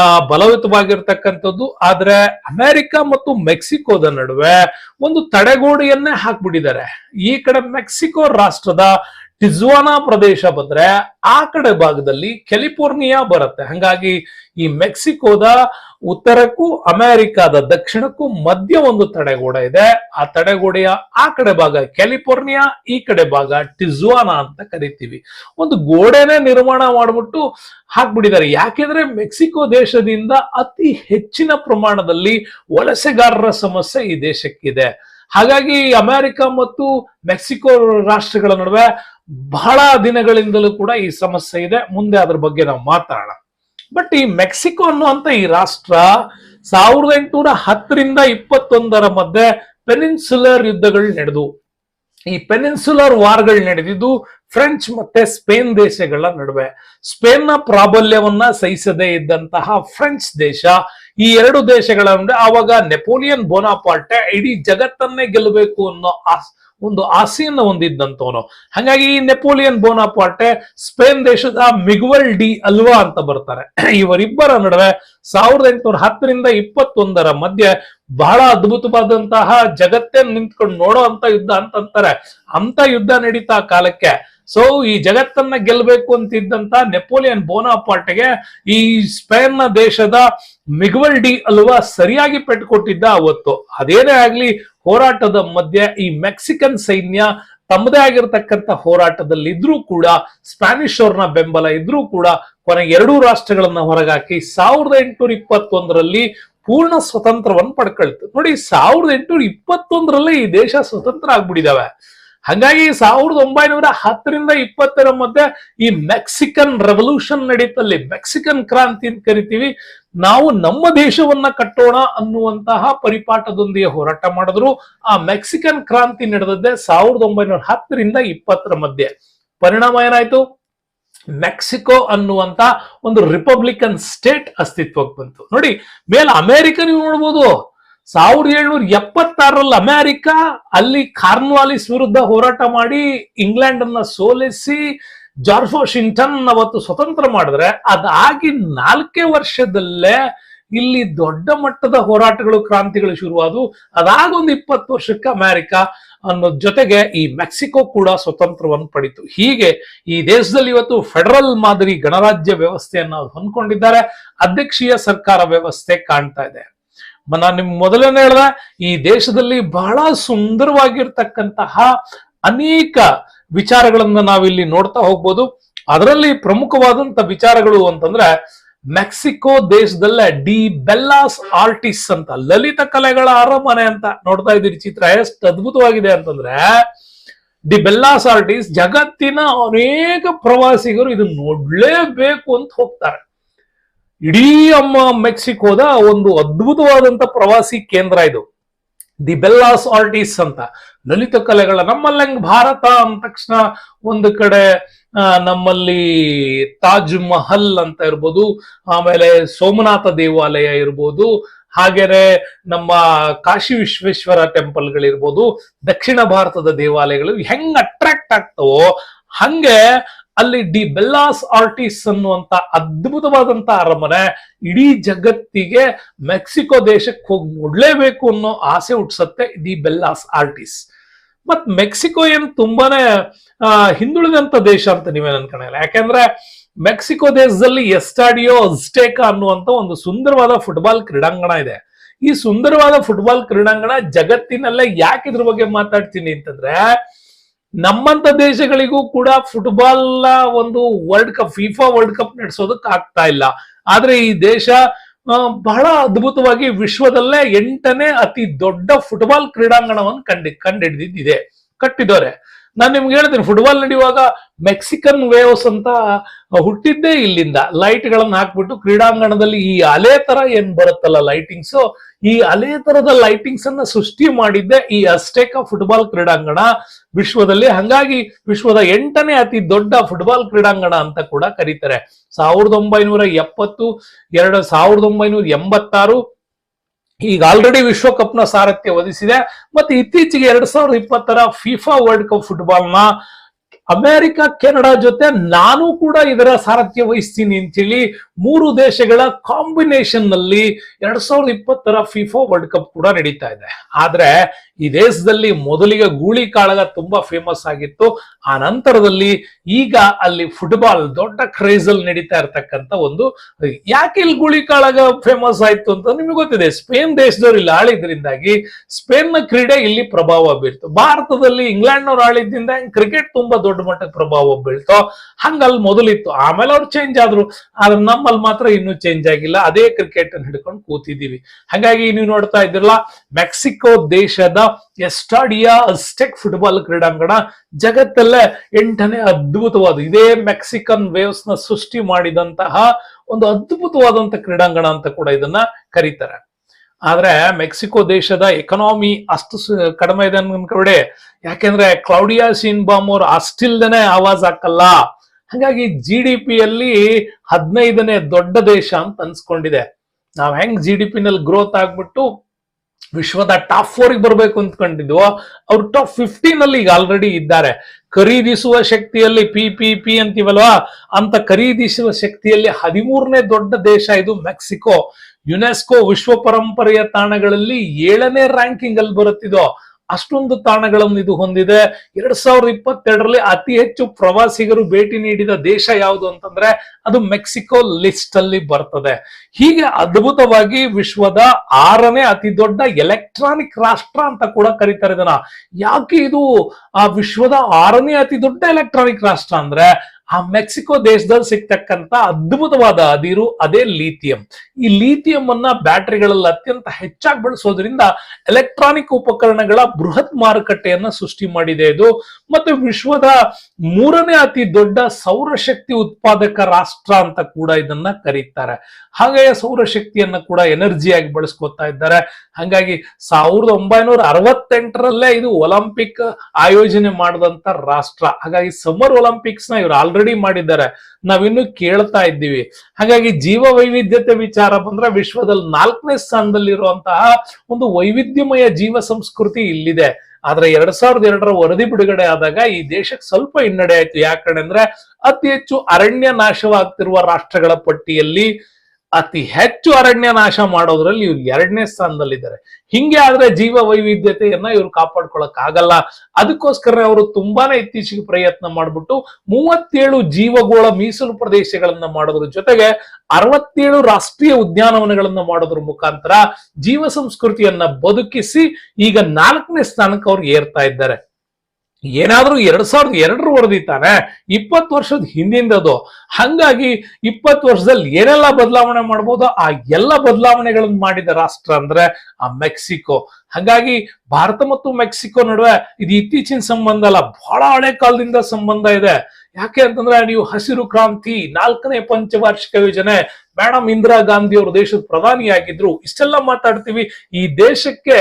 ಆ ಬಲಯುತವಾಗಿರ್ತಕ್ಕಂಥದ್ದು ಆದ್ರೆ ಅಮೆರಿಕ ಮತ್ತು ಮೆಕ್ಸಿಕೋದ ನಡುವೆ ಒಂದು ತಡೆಗೋಡೆಯನ್ನೇ ಹಾಕ್ಬಿಟ್ಟಿದ್ದಾರೆ. ಈ ಕಡೆ ಮೆಕ್ಸಿಕೋ ರಾಷ್ಟ್ರದ ಟಿಜ್ವಾನಾ ಪ್ರದೇಶ ಬಂದ್ರೆ ಆ ಕಡೆ ಭಾಗದಲ್ಲಿ ಕ್ಯಾಲಿಫೋರ್ನಿಯಾ ಬರುತ್ತೆ. ಹಂಗಾಗಿ ಈ ಮೆಕ್ಸಿಕೋದ ಉತ್ತರಕ್ಕೂ ಅಮೆರಿಕಾದ ದಕ್ಷಿಣಕ್ಕೂ ಮಧ್ಯ ಒಂದು ತಡೆಗೋಡೆ ಇದೆ. ಆ ತಡೆಗೋಡೆಯ ಆ ಕಡೆ ಭಾಗ ಕ್ಯಾಲಿಫೋರ್ನಿಯಾ ಈ ಕಡೆ ಭಾಗ ಟಿಜುವಾನಾ ಅಂತ ಕರಿತೀವಿ. ಒಂದು ಗೋಡೆನೆ ನಿರ್ಮಾಣ ಮಾಡ್ಬಿಟ್ಟು ಹಾಕ್ಬಿಟ್ಟಿದ್ದಾರೆ. ಯಾಕೆಂದ್ರೆ ಮೆಕ್ಸಿಕೋ ದೇಶದಿಂದ ಅತಿ ಹೆಚ್ಚಿನ ಪ್ರಮಾಣದಲ್ಲಿ ವಲಸೆಗಾರರ ಸಮಸ್ಯೆ ಈ ದೇಶಕ್ಕಿದೆ. ಹಾಗಾಗಿ ಅಮೆರಿಕ ಮತ್ತು ಮೆಕ್ಸಿಕೋ ರಾಷ್ಟ್ರಗಳ ನಡುವೆ ಬಹಳ ದಿನಗಳಿಂದಲೂ ಕೂಡ ಈ ಸಮಸ್ಯೆ ಇದೆ. ಮುಂದೆ ಅದ್ರ ಬಗ್ಗೆ ನಾವು ಮಾತಾಡೋಣ. ಬಟ್ ಈ ಮೆಕ್ಸಿಕೋ ಅನ್ನುವಂತ ಈ ರಾಷ್ಟ್ರ ಸಾವಿರದ ಎಂಟುನೂರ ಹತ್ತರಿಂದ ಇಪ್ಪತ್ತೊಂದರ ಮಧ್ಯೆ ಪೆನಿನ್ಸುಲರ್ ಯುದ್ಧಗಳು ನಡೆದು ಈ ಪೆನಿನ್ಸುಲರ್ ವಾರ್ಗಳು ನಡೆದಿದ್ದು ಫ್ರೆಂಚ್ ಮತ್ತೆ ಸ್ಪೇನ್ ದೇಶಗಳ ನಡುವೆ. ಸ್ಪೇನ್ನ ಪ್ರಾಬಲ್ಯವನ್ನ ಸಹಿಸದೇ ಇದ್ದಂತಹ ಫ್ರೆಂಚ್ ದೇಶ ಈ ಎರಡು ದೇಶಗಳ ನಡುವೆ ಆವಾಗ ನೆಪೋಲಿಯನ್ ಬೋನಾಪಾರ್ಟೆ ಇಡೀ ಜಗತ್ತನ್ನೇ ಗೆಲ್ಲಬೇಕು ಅನ್ನೋ ಒಂದು ಆಸೆಯನ್ನು ಹೊಂದಿದ್ದಂತವನು. ಹಾಗಾಗಿ ಈ ನೆಪೋಲಿಯನ್ ಬೋನಾಪಾರ್ಟೆ ಸ್ಪೇನ್ ದೇಶದ ಮಿಗುವಲ್ ಡಿ ಅಲ್ವಾ ಅಂತ ಬರ್ತಾರೆ. ಇವರಿಬ್ಬರ ನಡುವೆ ಸಾವಿರದ ಎಂಟುನೂರ ಹತ್ತರಿಂದ ಇಪ್ಪತ್ತೊಂದರ ಮಧ್ಯೆ ಬಹಳ ಅದ್ಭುತವಾದಂತಹ ಜಗತ್ತೇ ನಿಂತ್ಕೊಂಡು ನೋಡೋ ಅಂತ ಯುದ್ಧ ಅಂತಂತಾರೆ. ಅಂತ ಯುದ್ಧ ನಡೀತಾ ಕಾಲಕ್ಕೆ ಸೊ ಈ ಜಗತ್ತನ್ನ ಗೆಲ್ಲಬೇಕು ಅಂತಿದ್ದಂತ ನೆಪೋಲಿಯನ್ ಬೋನಾಪಾರ್ಟ್ಗೆ ಈ ಸ್ಪೇನ್ನ ದೇಶದ ಮಿಗ್ವಲ್ ಡಿ ಅಲ್ವಾ ಸರಿಯಾಗಿ ಪೆಟ್ಟು ಕೊಟ್ಟಿದ್ದ ಅವತ್ತು. ಅದೇನೇ ಆಗ್ಲಿ, ಹೋರಾಟದ ಮಧ್ಯೆ ಈ ಮೆಕ್ಸಿಕನ್ ಸೈನ್ಯ ತಮ್ಮದೇ ಆಗಿರತಕ್ಕಂತ ಹೋರಾಟದಲ್ಲಿ ಇದ್ರೂ ಕೂಡ ಸ್ಪ್ಯಾನಿಷ್ ಅವ್ರನ್ನ ಬೆಂಬಲ ಇದ್ರೂ ಕೂಡ ಕೊನೆ ಎರಡೂ ರಾಷ್ಟ್ರಗಳನ್ನ ಹೊರಗಾಕಿ ಸಾವಿರದ ಎಂಟುನೂರ ಇಪ್ಪತ್ತೊಂದರಲ್ಲಿ ಪೂರ್ಣ ಸ್ವತಂತ್ರವನ್ನು ಪಡ್ಕೊಳ್ತು. ನೋಡಿ, ಸಾವಿರದ ಎಂಟುನೂರ ಇಪ್ಪತ್ತೊಂದರಲ್ಲೇ ಈ ದೇಶ ಸ್ವತಂತ್ರ ಆಗ್ಬಿಟ್ಟಿದಾವೆ. ಹಾಗಾಗಿ ಸಾವಿರದ ಒಂಬೈನೂರ ಹತ್ತರಿಂದ ಇಪ್ಪತ್ತರ ಮಧ್ಯೆ ಈ ಮೆಕ್ಸಿಕನ್ ರೆವಲ್ಯೂಷನ್ ನಡೀತಲ್ಲಿ ಮೆಕ್ಸಿಕನ್ ಕ್ರಾಂತಿ ಅಂತ ಕರಿತೀವಿ. ನಾವು ನಮ್ಮ ದೇಶವನ್ನ ಕಟ್ಟೋಣ ಅನ್ನುವಂತಹ ಪರಿಪಾಠದೊಂದಿಗೆ ಹೋರಾಟ ಮಾಡಿದ್ರು. ಆ ಮೆಕ್ಸಿಕನ್ ಕ್ರಾಂತಿ ನಡೆದದ್ದೇ ಸಾವಿರದ ಒಂಬೈನೂರ ಹತ್ತರಿಂದ ಇಪ್ಪತ್ತರ ಮಧ್ಯೆ. ಪರಿಣಾಮ ಏನಾಯ್ತು? ಮೆಕ್ಸಿಕೋ ಅನ್ನುವಂತ ಒಂದು ರಿಪಬ್ಲಿಕನ್ ಸ್ಟೇಟ್ ಅಸ್ತಿತ್ವಕ್ಕೆ ಬಂತು. ನೋಡಿ, ಮೇಲೆ ಅಮೆರಿಕ ನೀವು ನೋಡ್ಬೋದು. ಸಾವಿರದ ಏಳ್ನೂರ ಎಪ್ಪತ್ತಾರರಲ್ಲಿ ಅಮೆರಿಕ ಅಲ್ಲಿ ಕಾರ್ನ್ವಾಲಿಸ್ ವಿರುದ್ಧ ಹೋರಾಟ ಮಾಡಿ ಇಂಗ್ಲೆಂಡ್ ಅನ್ನ ಸೋಲಿಸಿ ಜಾರ್ಜ್ ವಾಷಿಂಗ್ಟನ್ ಅವತ್ತು ಸ್ವತಂತ್ರ ಮಾಡಿದ್ರೆ, ಅದಾಗಿ ನಾಲ್ಕೇ ವರ್ಷದಲ್ಲೇ ಇಲ್ಲಿ ದೊಡ್ಡ ಮಟ್ಟದ ಹೋರಾಟಗಳು, ಕ್ರಾಂತಿಗಳು ಶುರುವಾದವು ಅದಾಗ ಒಂದು ಇಪ್ಪತ್ತು ವರ್ಷಕ್ಕೆ ಅಮೆರಿಕ ಅನ್ನೋ ಜೊತೆಗೆ ಈ ಮೆಕ್ಸಿಕೋ ಕೂಡ ಸ್ವತಂತ್ರವನ್ನು ಪಡಿತು. ಹೀಗೆ ಈ ದೇಶದಲ್ಲಿ ಇವತ್ತು ಫೆಡರಲ್ ಮಾದರಿ ಗಣರಾಜ್ಯ ವ್ಯವಸ್ಥೆಯನ್ನು ಹೊಂದ್ಕೊಂಡಿದ್ದಾರೆ. ಅಧ್ಯಕ್ಷೀಯ ಸರ್ಕಾರ ವ್ಯವಸ್ಥೆ ಕಾಣ್ತಾ ಇದೆ. ನಾನು ನಿಮ್ ಮೊದಲನೇ ಹೇಳ್ದೆ, ಈ ದೇಶದಲ್ಲಿ ಬಹಳ ಸುಂದರವಾಗಿರ್ತಕ್ಕಂತಹ ಅನೇಕ ವಿಚಾರಗಳನ್ನ ನಾವಿಲ್ಲಿ ನೋಡ್ತಾ ಹೋಗ್ಬೋದು. ಅದರಲ್ಲಿ ಪ್ರಮುಖವಾದಂತ ವಿಚಾರಗಳು ಅಂತಂದ್ರೆ, ಮೆಕ್ಸಿಕೋ ದೇಶದಲ್ಲೇ ಡಿ ಬೆಲ್ಲಾಸ್ ಆರ್ಟಿಸ್ಟ್ ಅಂತ, ಲಲಿತ ಕಲೆಗಳ ಅರಮನೆ ಅಂತ ನೋಡ್ತಾ ಇದ್ದೀರಿ ಚಿತ್ರ. ಎಷ್ಟು ಅದ್ಭುತವಾಗಿದೆ ಅಂತಂದ್ರೆ, ಡಿ ಬೆಲ್ಲಾಸ್ ಆರ್ಟಿಸ್ಟ್ ಜಗತ್ತಿನ ಅನೇಕ ಪ್ರವಾಸಿಗರು ಇದನ್ನ ನೋಡ್ಲೇಬೇಕು ಅಂತ ಹೋಗ್ತಾರೆ. ಇಡೀ ಅಮ್ಮ ಮೆಕ್ಸಿಕೋದ ಒಂದು ಅದ್ಭುತವಾದಂತ ಪ್ರವಾಸಿ ಕೇಂದ್ರ ಇದು. ದಿ ಬೆಲ್ಲಾಸ್ ಆರ್ಟಿಸ್ ಅಂತ. ಲಲಿತ ಕಲೆಗಳ ನಮ್ಮಲ್ಲಿ ಹೆಂಗ್ ಭಾರತ ಅಂದ ತಕ್ಷಣ ಒಂದು ಕಡೆ ನಮ್ಮಲ್ಲಿ ತಾಜ್ ಮಹಲ್ ಅಂತ ಇರ್ಬೋದು, ಆಮೇಲೆ ಸೋಮನಾಥ ದೇವಾಲಯ ಇರ್ಬೋದು, ಹಾಗೇನೆ ನಮ್ಮ ಕಾಶಿ ವಿಶ್ವೇಶ್ವರ ಟೆಂಪಲ್ಗಳಿರ್ಬೋದು ದಕ್ಷಿಣ ಭಾರತದ ದೇವಾಲಯಗಳು ಹೆಂಗ್ ಅಟ್ರಾಕ್ಟ್ ಆಗ್ತವೋ, ಹಂಗೆ ಅಲ್ಲಿ ಡಿ ಬೆಲ್ಲಾಸ್ ಆರ್ಟಿಸ್ ಅನ್ನುವಂತ ಅದ್ಭುತವಾದಂತ ಅರಮನೆ ಇಡೀ ಜಗತ್ತಿಗೆ ಮೆಕ್ಸಿಕೋ ದೇಶಕ್ಕೆ ಹೋಗಿ ನೋಡ್ಲೇಬೇಕು ಅನ್ನೋ ಆಸೆ ಹುಟ್ಟಿಸುತ್ತೆ ದಿ ಬೆಲ್ಲಾಸ್ ಆರ್ಟಿಸ್. ಮತ್ ಮೆಕ್ಸಿಕೋ ಏನ್ ತುಂಬಾನೇ ಹಿಂದುಳಿದಂತ ದೇಶ ಅಂತ ನೀವೇನ್ ಅನ್ಕೊಂಡಿಲ್ಲ ಯಾಕಂದ್ರೆ ಮೆಕ್ಸಿಕೋ ದೇಶದಲ್ಲಿ ಎಸ್ಟಾಡಿಯೋ ಅಸ್ಟೇಕಾ ಅನ್ನುವಂತ ಒಂದು ಸುಂದರವಾದ ಫುಟ್ಬಾಲ್ ಕ್ರೀಡಾಂಗಣ ಇದೆ. ಈ ಸುಂದರವಾದ ಫುಟ್ಬಾಲ್ ಕ್ರೀಡಾಂಗಣ ಜಗತ್ತಿನಲ್ಲೇ ಯಾಕೆ ಇದ್ರ ಬಗ್ಗೆ ಮಾತಾಡ್ತೀನಿ ಅಂತಂದ್ರೆ ನಮ್ಮಂತ ದೇಶಗಳಿಗೂ ಕೂಡ ಫುಟ್ಬಾಲ್ ಒಂದು world cup FIFA world cup ನಡೆಸೋದಕ್ಕೆ ಆಗ್ತಾ ಇಲ್ಲ. ಆದ್ರೆ ಈ ದೇಶ ಬಹಳ ಅದ್ಭುತವಾಗಿ ವಿಶ್ವದಲ್ಲೇ ಎಂಟನೇ ಅತಿ ದೊಡ್ಡ ಫುಟ್ಬಾಲ್ ಕ್ರೀಡಾಂಗಣವನ್ನು ಕಂಡಿ ಕಂಡಿಡಿದಿದೆ ಕಟ್ಟಿದವ್ರೆ. ನಾನು ನಿಮ್ಗೆ ಹೇಳ್ತೀನಿ ಫುಟ್ಬಾಲ್ ನಡೆಯುವಾಗ ಮೆಕ್ಸಿಕನ್ ವೇವ್ಸ್ ಅಂತ ಹುಟ್ಟಿದ್ದೇ ಇಲ್ಲಿಂದ. ಲೈಟ್ ಗಳನ್ನ ಹಾಕ್ಬಿಟ್ಟು ಕ್ರೀಡಾಂಗಣದಲ್ಲಿ ಈ ಅಲೆ ತರ ಏನ್ ಬರುತ್ತಲ್ಲ ಲೈಟಿಂಗ್ಸ್ ಈ ಅಲೆ ತರದ ಲೈಟಿಂಗ್ಸ್ ಅನ್ನ ಸೃಷ್ಟಿ ಮಾಡಿದ್ದೆ ಈ ಅಸ್ಟೇಕ ಫುಟ್ಬಾಲ್ ಕ್ರೀಡಾಂಗಣ ವಿಶ್ವದಲ್ಲಿ. ಹಂಗಾಗಿ ವಿಶ್ವದ ಎಂಟನೇ ಅತಿ ದೊಡ್ಡ ಫುಟ್ಬಾಲ್ ಕ್ರೀಡಾಂಗಣ ಅಂತ ಕೂಡ ಕರೀತಾರೆ. ಸಾವಿರದ ಒಂಬೈನೂರ ಎಪ್ಪತ್ತು, ಎರಡು ಸಾವಿರದ ಒಂಬೈನೂರ ಎಂಬತ್ತಾರು ಈಗ ಆಲ್ರೆಡಿ ವಿಶ್ವಕಪ್ನ ಸಾರಥ್ಯ ವಹಿಸಿದೆ ಮತ್ತೆ ಇತ್ತೀಚೆಗೆ ಎರಡ್ ಸಾವಿರದ ಇಪ್ಪತ್ತರ ಫಿಫಾ ವರ್ಲ್ಡ್ ಕಪ್ ಫುಟ್ಬಾಲ್ನ ಅಮೆರಿಕ, ಕೆನಡಾ ಜೊತೆ ನಾನು ಕೂಡ ಇದರ ಸಾರಥ್ಯ ವಹಿಸ್ತೀನಿ ಅಂತೇಳಿ ಮೂರು ದೇಶಗಳ ಕಾಂಬಿನೇಷನ್ನಲ್ಲಿ ಎರಡ್ ಸಾವಿರದ ಇಪ್ಪತ್ತರ ಫಿಫಾ ವರ್ಲ್ಡ್ ಕಪ್ ಕೂಡ ನಡೀತಾ ಇದೆ. ಆದ್ರೆ ಈ ದೇಶದಲ್ಲಿ ಮೊದಲಿಗೆ ಗೂಳಿ ಕಾಳಗ ತುಂಬಾ ಫೇಮಸ್ ಆಗಿತ್ತು. ಆ ನಂತರದಲ್ಲಿ ಈಗ ಅಲ್ಲಿ ಫುಟ್ಬಾಲ್ ದೊಡ್ಡ ಕ್ರೇಜ್ ಅಲ್ಲಿ ನಡೀತಾ ಇರ್ತಕ್ಕಂತ ಒಂದು, ಯಾಕೆ ಇಲ್ಲಿ ಗೂಳಿ ಕಾಳಗ ಫೇಮಸ್ ಆಯ್ತು ಅಂತ ನಿಮಗೆ ಗೊತ್ತಿದೆ. ಸ್ಪೇನ್ ದೇಶದವ್ರು ಇಲ್ಲಿ ಆಳಿದ್ರಿಂದಾಗಿ ಸ್ಪೇನ್ನ ಕ್ರೀಡೆ ಇಲ್ಲಿ ಪ್ರಭಾವ ಬೀಳ್ತು ಭಾರತದಲ್ಲಿ ಇಂಗ್ಲೆಂಡ್ನವ್ರು ಆಳಿದ್ದಿಂದ ಕ್ರಿಕೆಟ್ ತುಂಬಾ ದೊಡ್ಡ ಮಟ್ಟಕ್ಕೆ ಪ್ರಭಾವ ಬೀಳ್ತು. ಹಂಗ ಅಲ್ಲಿ ಮೊದಲಿತ್ತು. ಆಮೇಲೆ ಅವ್ರು ಚೇಂಜ್ ಆದ್ರು. ಆದ್ರೆ ನಮ್ಮಲ್ಲಿ ಮಾತ್ರ ಇನ್ನೂ ಚೇಂಜ್ ಆಗಿಲ್ಲ. ಅದೇ ಕ್ರಿಕೆಟ್ ಅನ್ನು ಹಿಡ್ಕೊಂಡು ಕೂತಿದ್ದೀವಿ. ಹಾಗಾಗಿ ನೀವು ನೋಡ್ತಾ ಇದ್ರಲ್ಲ ಮೆಕ್ಸಿಕೋ ದೇಶದ ಎಸ್ಟಾಡಿಯಾ ಅಸ್ಟೆಕ್ ಫುಟ್ಬಾಲ್ ಕ್ರೀಡಾಂಗಣ ಜಗತ್ತಲ್ಲೇ ಎಂಟನೇ ಅದ್ಭುತವಾದ, ಇದೇ ಮೆಕ್ಸಿಕನ್ ವೇವ್ಸ್ನ ಸೃಷ್ಟಿ ಮಾಡಿದಂತಹ ಒಂದು ಅದ್ಭುತವಾದಂತ ಕ್ರೀಡಾಂಗಣ ಅಂತ ಕೂಡ ಇದನ್ನ ಕರೀತಾರೆ. ಆದ್ರೆ ಮೆಕ್ಸಿಕೋ ದೇಶದ ಎಕನಾಮಿ ಅಷ್ಟು ಕಡಿಮೆ ಇದೆ ಅನ್ಕೊಂಡೆ ಯಾಕೆಂದ್ರೆ ಕ್ಲೌಡಿಯಾ ಸಿನ್ಬಾಮ್ ಅವ್ರು ಅಷ್ಟಿಲ್ದೇನೆ ಆವಾಜ್ ಹಾಕಲ್ಲ. ಹಾಗಾಗಿ ಜಿ ಡಿ ಪಿಯಲ್ಲಿ ಹದಿನೈದನೇ ದೊಡ್ಡ ದೇಶ ಅಂತ ಅನ್ಸ್ಕೊಂಡಿದೆ. ನಾವ್ ಹೆಂಗ್ ಜಿ ಡಿ ಪಿ ನಲ್ಲಿ ಗ್ರೋತ್ ಆಗ್ಬಿಟ್ಟು ವಿಶ್ವದ ಟಾಪ್ ಫೋರ್ ಬರಬೇಕು ಅಂತಕೊಂಡಿದ್ವೋ ಅವ್ರು ಟಾಪ್ ಫಿಫ್ಟೀನ್ ಅಲ್ಲಿ ಈಗ ಆಲ್ರೆಡಿ ಇದ್ದಾರೆ. ಖರೀದಿಸುವ ಶಕ್ತಿಯಲ್ಲಿ ಪಿ ಪಿ ಪಿ ಅಂತೀವಲ್ವಾ? ಅಂತ ಖರೀದಿಸುವ ಶಕ್ತಿಯಲ್ಲಿ ಹದಿಮೂರನೇ ದೊಡ್ಡ ದೇಶ ಇದು ಮೆಕ್ಸಿಕೋ. ಯುನೆಸ್ಕೋ ವಿಶ್ವ ಪರಂಪರೆಯ ತಾಣಗಳಲ್ಲಿ ಏಳನೇ ರ್ಯಾಂಕಿಂಗ್ ಅಲ್ಲಿ ಬರುತ್ತಿದೋ ಅಷ್ಟೊಂದು ತಾಣಗಳನ್ನು ಇದು ಹೊಂದಿದೆ. ಎರಡ್ ಸಾವಿರದ ಇಪ್ಪತ್ತೆರಡರಲ್ಲಿ ಅತಿ ಹೆಚ್ಚು ಪ್ರವಾಸಿಗರು ಭೇಟಿ ನೀಡಿದ ದೇಶ ಯಾವುದು ಅಂತಂದ್ರೆ ಅದು ಮೆಕ್ಸಿಕೋ ಲಿಸ್ಟ್ ಅಲ್ಲಿ ಬರ್ತದೆ. ಹೀಗೆ ಅದ್ಭುತವಾಗಿ ವಿಶ್ವದ ಆರನೇ ಅತಿ ದೊಡ್ಡ ಎಲೆಕ್ಟ್ರಾನಿಕ್ ರಾಷ್ಟ್ರ ಅಂತ ಕೂಡ ಕರೀತಾರೆ ಇದನ್ನ. ಯಾಕೆ ಇದು ಆ ವಿಶ್ವದ ಆರನೇ ಅತಿ ದೊಡ್ಡ ಎಲೆಕ್ಟ್ರಾನಿಕ್ ರಾಷ್ಟ್ರ ಅಂದ್ರೆ ಆ ಮೆಕ್ಸಿಕೋ ದೇಶದಲ್ಲಿ ಸಿಗ್ತಕ್ಕಂತ ಅದ್ಭುತವಾದ ಅದಿರು, ಅದೇ ಲೀಥಿಯಂ. ಈ ಲೀಥಿಯಂ ಅನ್ನ ಬ್ಯಾಟರಿಗಳಲ್ಲಿ ಅತ್ಯಂತ ಹೆಚ್ಚಾಗಿ ಬಳಸೋದ್ರಿಂದ ಎಲೆಕ್ಟ್ರಾನಿಕ್ ಉಪಕರಣಗಳ ಬೃಹತ್ ಮಾರುಕಟ್ಟೆಯನ್ನ ಸೃಷ್ಟಿ ಮಾಡಿದೆ ಇದು. ಮತ್ತು ವಿಶ್ವದ ಮೂರನೇ ಅತಿ ದೊಡ್ಡ ಸೌರಶಕ್ತಿ ಉತ್ಪಾದಕ ರಾಷ್ಟ್ರ ಅಂತ ಕೂಡ ಇದನ್ನ ಕರೀತಾರೆ. ಹಾಗೆಯೇ ಸೌರಶಕ್ತಿಯನ್ನ ಕೂಡ ಎನರ್ಜಿಯಾಗಿ ಬಳಸ್ಕೊತಾ ಇದ್ದಾರೆ. ಹಾಗಾಗಿ ಸಾವಿರದ ಒಂಬೈನೂರ ಅರವತ್ತೆಂಟರಲ್ಲೇ ಇದು ಒಲಿಂಪಿಕ್ ಆಯೋಜನೆ ಮಾಡಿದಂತ ರಾಷ್ಟ್ರ. ಹಾಗಾಗಿ ಸಮರ್ ಒಲಿಂಪಿಕ್ಸ್ನ ಇವರು ಆಲ್ರೆಡಿ ಮಾಡಿದ್ದಾರೆ. ನಾವಿನ್ನು ಕೇಳ್ತಾ ಇದ್ದೀವಿ. ಹಾಗಾಗಿ ಜೀವ ವೈವಿಧ್ಯತೆ ವಿಚಾರ ಬಂದ್ರೆ ವಿಶ್ವದಲ್ಲಿ ನಾಲ್ಕನೇ ಸ್ಥಾನದಲ್ಲಿರುವಂತಹ ಒಂದು ವೈವಿಧ್ಯಮಯ ಜೀವ ಸಂಸ್ಕೃತಿ ಇಲ್ಲಿದೆ. ಆದ್ರೆ ಎರಡ್ ಸಾವಿರದ ಎರಡರ ವರದಿ ಬಿಡುಗಡೆ ಆದಾಗ ಈ ದೇಶಕ್ಕೆ ಸ್ವಲ್ಪ ಹಿನ್ನಡೆ ಆಯ್ತು. ಯಾಕಂದ್ರೆ ಅತಿ ಹೆಚ್ಚು ಅರಣ್ಯ ನಾಶವಾಗ್ತಿರುವ ರಾಷ್ಟ್ರಗಳ ಪಟ್ಟಿಯಲ್ಲಿ ಅತಿ ಹೆಚ್ಚು ಅರಣ್ಯ ನಾಶ ಮಾಡೋದ್ರಲ್ಲಿ ಇವ್ರು ಎರಡನೇ ಸ್ಥಾನದಲ್ಲಿದ್ದಾರೆ. ಹಿಂಗೆ ಆದ್ರೆ ಜೀವ ವೈವಿಧ್ಯತೆಯನ್ನ ಇವ್ರು ಕಾಪಾಡ್ಕೊಳಕ್ ಆಗಲ್ಲ. ಅದಕ್ಕೋಸ್ಕರ ಅವರು ತುಂಬಾನೇ ಇತ್ತೀಚೆಗೆ ಪ್ರಯತ್ನ ಮಾಡ್ಬಿಟ್ಟು ಮೂವತ್ತೇಳು ಜೀವಗೋಳ ಮೀಸಲು ಪ್ರದೇಶಗಳನ್ನ ಮಾಡೋದ್ರ ಜೊತೆಗೆ ಅರವತ್ತೇಳು ರಾಷ್ಟ್ರೀಯ ಉದ್ಯಾನವನಗಳನ್ನ ಮಾಡೋದ್ರ ಮುಖಾಂತರ ಜೀವ ಸಂಸ್ಕೃತಿಯನ್ನ ಬದುಕಿಸಿ ಈಗ ನಾಲ್ಕನೇ ಸ್ಥಾನಕ್ಕೆ ಅವ್ರು ಏರ್ತಾ ಇದ್ದಾರೆ. ಏನಾದ್ರೂ ಎರಡ್ ಸಾವಿರದ ಎರಡರ ವರದಿ ತಾನೆ ಇಪ್ಪತ್ತು ವರ್ಷದ ಹಿಂದಿಂದದು ಹಂಗಾಗಿ ಇಪ್ಪತ್ತು ವರ್ಷದಲ್ಲಿ ಏನೆಲ್ಲ ಬದಲಾವಣೆ ಮಾಡ್ಬೋದು? ಆ ಎಲ್ಲ ಬದಲಾವಣೆಗಳನ್ನು ಮಾಡಿದ ರಾಷ್ಟ್ರ ಅಂದ್ರೆ ಆ ಮೆಕ್ಸಿಕೋ. ಹಾಗಾಗಿ ಭಾರತ ಮತ್ತು ಮೆಕ್ಸಿಕೋ ನಡುವೆ ಇದು ಇತ್ತೀಚಿನ ಸಂಬಂಧ ಅಲ್ಲ, ಬಹಳ ಹಳೆ ಕಾಲದಿಂದ ಸಂಬಂಧ ಇದೆ. ಯಾಕೆ ಅಂತಂದ್ರೆ ನೀವು ಹಸಿರು ಕ್ರಾಂತಿ, ನಾಲ್ಕನೇ ಪಂಚವಾರ್ಷಿಕ ಯೋಜನೆ ಮೇಡಮ್, ಇಂದಿರಾ ಗಾಂಧಿ ಅವರು ದೇಶದ ಪ್ರಧಾನಿಯಾಗಿದ್ರು. ಇಷ್ಟೆಲ್ಲ ಮಾತಾಡ್ತೀವಿ. ಈ ದೇಶಕ್ಕೆ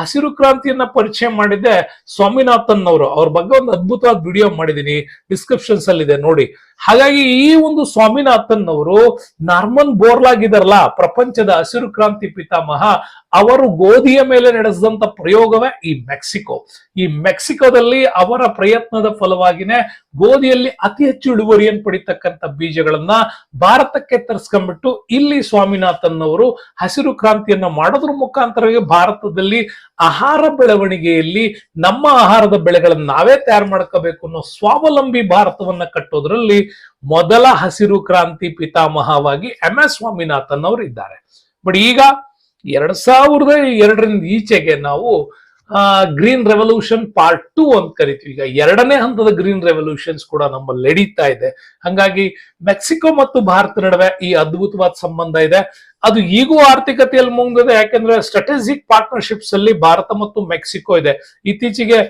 ಹಸಿರು ಕ್ರಾಂತಿಯನ್ನ ಪರಿಚಯ ಮಾಡಿದ್ದೆ ಸ್ವಾಮಿನಾಥನ್ ಅವರು ಅವ್ರ ಬಗ್ಗೆ ಒಂದು ಅದ್ಭುತವಾದ ವಿಡಿಯೋ ಮಾಡಿದೀನಿ ಡಿಸ್ಕ್ರಿಪ್ಷನ್ಸ್ ಅಲ್ಲಿ ಇದೆ, ನೋಡಿ. ಹಾಗಾಗಿ ಈ ಒಂದು ಸ್ವಾಮಿನಾಥನ್ ಅವರು ನಾರ್ಮನ್ ಬೋರ್ಲಾಗಿದಾರಲ್ಲ ಪ್ರಪಂಚದ ಹಸಿರು ಕ್ರಾಂತಿ ಪಿತಾಮಹ, ಅವರು ಗೋಧಿಯ ಮೇಲೆ ನಡೆಸಿದಂತ ಪ್ರಯೋಗವೇ ಈ ಮೆಕ್ಸಿಕೋ. ಈ ಮೆಕ್ಸಿಕೋದಲ್ಲಿ ಅವರ ಪ್ರಯತ್ನದ ಫಲವಾಗಿನೇ ಗೋಧಿಯಲ್ಲಿ ಅತಿ ಹೆಚ್ಚು ಇಳುವರಿಯನ್ನು ಪಡಿತಕ್ಕಂತ ಬೀಜಗಳನ್ನ ಭಾರತಕ್ಕೆ ತರಿಸ್ಕೊಂಡ್ಬಿಟ್ಟು ಇಲ್ಲಿ ಸ್ವಾಮಿನಾಥನ್ ಅವರು ಹಸಿರು ಕ್ರಾಂತಿಯನ್ನ ಮಾಡೋದ್ರ ಮುಖಾಂತರವೇ ಭಾರತದಲ್ಲಿ ಆಹಾರ ಬೆಳವಣಿಗೆಯಲ್ಲಿ ನಮ್ಮ ಆಹಾರದ ಬೆಳೆಗಳನ್ನ ನಾವೇ ತಯಾರು ಮಾಡ್ಕೋಬೇಕು ಅನ್ನೋ ಸ್ವಾವಲಂಬಿ ಭಾರತವನ್ನ ಕಟ್ಟೋದ್ರಲ್ಲಿ ಮೊದಲ ಹಸಿರು ಕ್ರಾಂತಿ ಪಿತಾಮಹವಾಗಿ ಎಂ ಎಸ್ ಸ್ವಾಮಿನಾಥನ್ ಅವರು ಇದ್ದಾರೆ ಬಟ್ ಈಗ ಎರಡ್ ಸಾವಿರದ ಎರಡರಿಂದ ಈಚೆಗೆ ನಾವು ಗ್ರೀನ್ ರೆವಲ್ಯೂಷನ್ ಪಾರ್ಟ್ ಟೂ ಅಂತ ಕರಿತೀವಿ. ಈಗ ಎರಡನೇ ಹಂತದ ಗ್ರೀನ್ ರೆವಲ್ಯೂಷನ್ಸ್ ಕೂಡ ನಮ್ಮಲ್ಲಿ ನಡೀತಾ ಇದೆ. ಹಂಗಾಗಿ ಮೆಕ್ಸಿಕೋ ಮತ್ತು ಭಾರತ ನಡುವೆ ಈ ಅದ್ಭುತವಾದ ಸಂಬಂಧ ಇದೆ. ಅದು ಈಗೂ ಆರ್ಥಿಕತೆಯಲ್ಲಿ ಮುಂದಿದೆ ಯಾಕಂದ್ರೆ ಸ್ಟ್ರಾಟಜಿಕ್ ಪಾರ್ಟ್ನರ್ಶಿಪ್ಸ್ ಅಲ್ಲಿ ಭಾರತ ಮತ್ತು ಮೆಕ್ಸಿಕೋ ಇದೆ. ಇತ್ತೀಚೆಗೆ